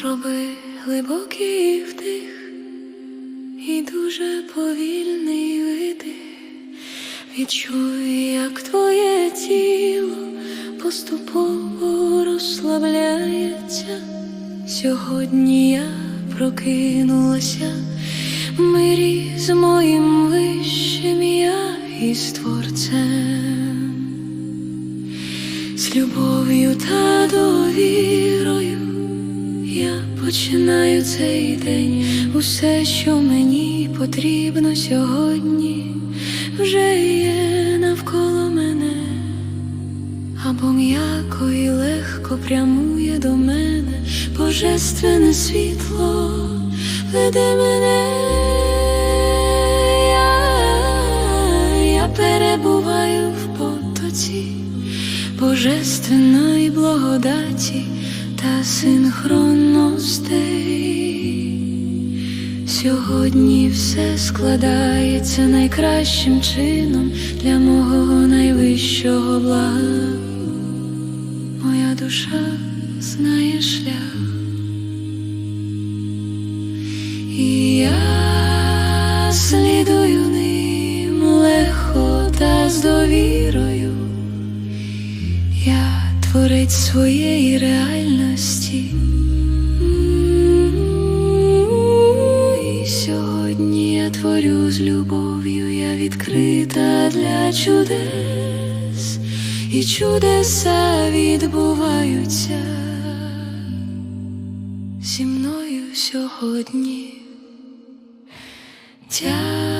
Зроби глибокий вдих і дуже повільний видих. Відчуй, як твоє тіло поступово розслабляється. Сьогодні я прокинулася в мирі з моїм вищим я і з творцем, з любов'ю та довірою. Я починаю цей день, усе, що мені потрібно сьогодні, вже є навколо мене, або м'яко і легко прямує до мене, божественне світло веде мене, я, я перебуваю в потоці божественної благодаті та синхронностей. Сьогодні все складається найкращим чином для мого найвищого блага. Моя душа знає шлях. І я слідую ним легко та з довірою. Я творець своєї реальності. І сьогодні я творю з любов'ю, я відкрита для чудес, і чудеса відбуваються зі мною сьогодні. Дякую.